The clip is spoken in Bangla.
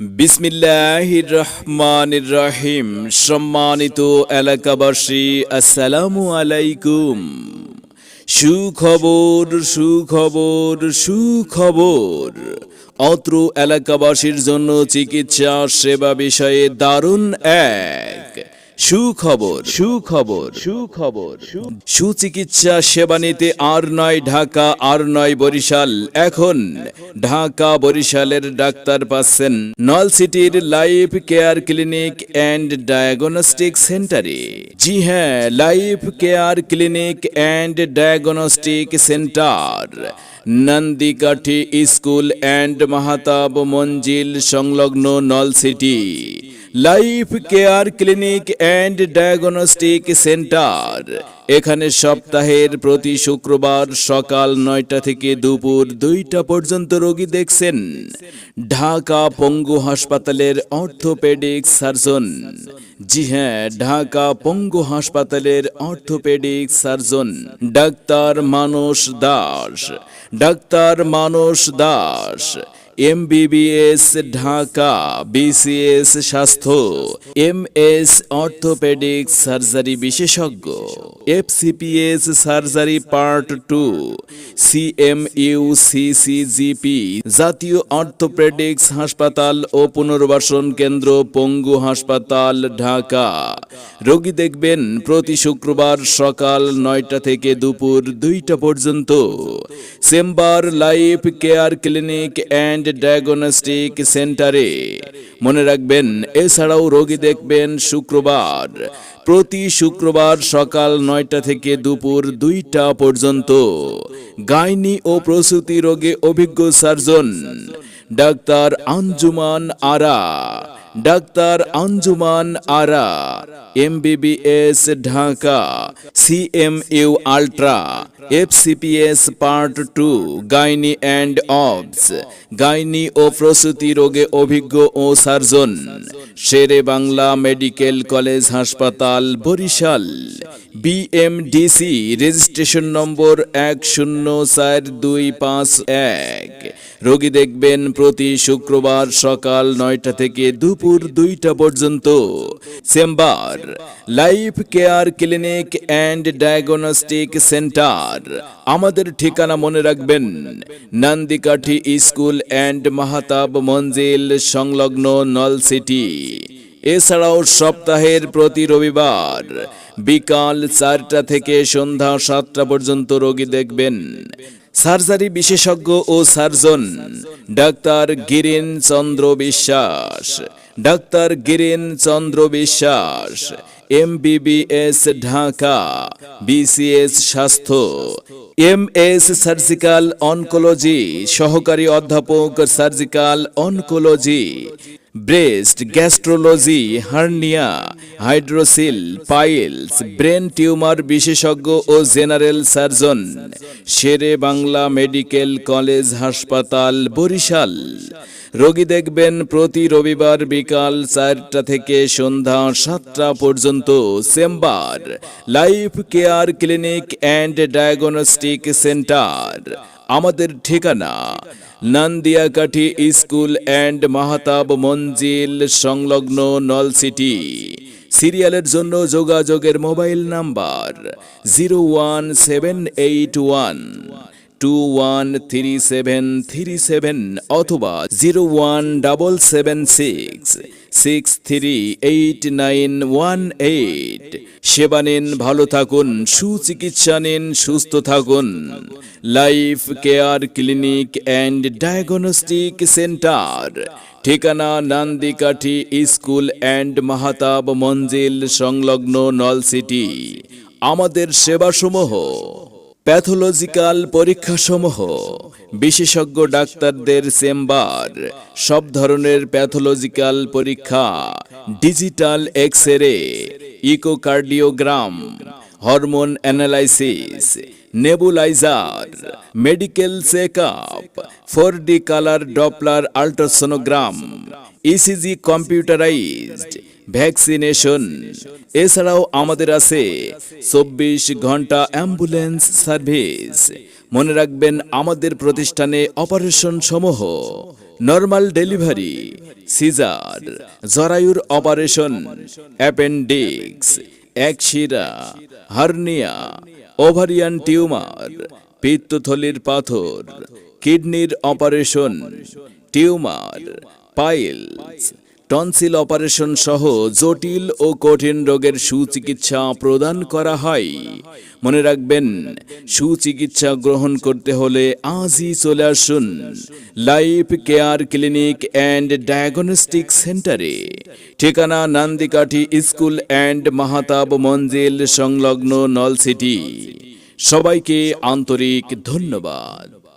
বিসমিল্লাহ রহমান রহিম সম্মানিত এলাকাবাসী, আসসালামু আলাইকুম। সুখবর সুখবর সুখবর। অত্র এলাকাবাসীর জন্য চিকিৎসা সেবা বিষয়ে দারুণ এক সুখবর সুখবর সুখবর সুচিকিৎসা সেবা নিতে আর নয় ঢাকা আর নয় বরিশাল। এখন ঢাকা বরিশালের ডাক্তার পাচ্ছেন নলসিটির life care clinic and diagnostic সেন্টারে। জি হ্যাঁ life care clinic and diagnostic centre. Nandikathi school and Mahatab Manzil সংলগ্ন Nalchity life care clinic and diagnostic centre এখানে সপ্তাহের প্রতি শুক্রবার সকাল নয়টা থেকে দুপুর দুইটা পর্যন্ত রোগী দেখছেন। ঢাকা পঙ্গু হাসপাতালের অর্থোপেডিক সার্জন। জি হ্যাঁ ঢাকা পঙ্গু হাসপাতালের orthopaedic surgeon, doctor Manas Das. Doctor Manas Das MBBS Dhaka BCS স্বাস্থ্য এম এস অর্থোপেডিক সার্জারি বিশেষজ্ঞ FCPS surgery part two CMU CCGP জাতীয় অর্থোপেডিক্স হাসপাতাল ও পুনর্বাসন কেন্দ্র পঙ্গু হাসপাতাল ঢাকা রোগী দেখবেন প্রতি শুক্রবার সকাল নয়টা থেকে দুপুর দুইটা পর্যন্ত। Chamber life care clinic and diagnostic সেন্টারে। মনে রাখবেন, এছাড়াও রোগী দেখবেন শুক্রবার। প্রতি শুক্রবার সকাল নয়টা থেকে দুপুর দুইটা পর্যন্ত। গাইনি ও প্রসূতি রোগে অভিজ্ঞ surgeon, doctor Anjuman Ara. Doctor Anjuman Ara MBBS Dhaka CMU ultra FCPS part two, gynae and obs, gynae ও প্রসূতি রোগে অভিজ্ঞ ও surgeon, Shere Bangla medical college হাসপাতাল, বরিশাল বিএমডিসি রেজিস্ট্রেশন নম্বর এক শূন্য চার দুই পাঁচ এক। রোগী দেখবেন প্রতি শুক্রবার সকাল নয়টা থেকে দুপুর দুইটা পর্যন্ত। Chamber, life care clinic and diagnostic centre. আমাদের ঠিকানা মনে রাখবেন, নান্দিকাঠি স্কুল অ্যান্ড মাহাতাব মঞ্জিল সংলগ্ন নলসিটি এছাড়াও সপ্তাহের প্রতি রবিবার বিকাল চারটা থেকে সন্ধ্যা সাতটা পর্যন্ত রোগী দেখবেন। সার্জারি বিশেষজ্ঞ ও সার্জন, ডাক্তার গিরিন চন্দ্র বিশ্বাস। Doctor Girin Chandra Biswas, MBBS Dhaka, BCS স্বাস্থ্য এম এস সার্জিক্যাল অনকোলজি, সহকারী অধ্যাপক surgical oncology breast gastrology, hernia, hydrocele, piles, brain tumour বিশেষজ্ঞ ও general surgeon, Shere Bangla medical college হাসপাতাল, বরিশাল। রোগী দেখবেন প্রতি রবিবার বিকাল চারটা থেকে সন্ধ্যা সাতটা পর্যন্ত। Chamber life care clinic and diagnostic centre. আমাদের ঠিকানা নান্দিয়াকাঠি স্কুল অ্যান্ড মাহাতাব মঞ্জিল সংলগ্ন নলসিটি সিরিয়ালের জন্য যোগাযোগের mobile number zero one seven eight one two one three seven three seven অথবা zero one double seven six six three eight nine one eight সেবা নিন, ভালো থাকুন, সুচিকিৎসা নিন, সুস্থ থাকুন। Life care clinic and diagnostic centre ঠিকানা নান্দিকাঠি স্কুল অ্যান্ড মাহাতাব মঞ্জিল সংলগ্ন নলসিটি। আমাদের সেবাসমূহ প্যাথোলজিক্যাল পরীক্ষাসমূহ, বিশেষজ্ঞ ডাক্তারদের চেম্বার, সব ধরনের প্যাথোলজিক্যাল পরীক্ষা digital X ray echocardiogram hormone analysis nebuliser medical check up four D colour Doppler ultrasonogram ECG computerised vaccination. এছাড়াও আমাদের আছে চব্বিশ ঘণ্টা অ্যাম্বুলেন্স সার্ভিস। মনে রাখবেন, আমাদের প্রতিষ্ঠানে অপারেশন সমূহ, নর্মাল ডেলিভারি, সিজার, জরায়ুর অপারেশন, অ্যাপেন্ডিক্স একশিরা হার্নিয়া, ওভারিয়ান টিউমার, পিত্তথলির পাথর, কিডনির operation, tumour, piles tonsil operation সহ জটিল ও কঠিন রোগের সুচিকিৎসা প্রদান করা হয়। মনে রাখবেন, সুচিকিৎসা গ্রহণ করতে হলে আজই চলে আসুন life care clinic and diagnostic সেন্টারে। ঠিকানা নান্দিকাঠি স্কুল অ্যান্ড মাহাতাব মঞ্জিল সংলগ্ন নলসিটি। সবাইকে আন্তরিক ধন্যবাদ।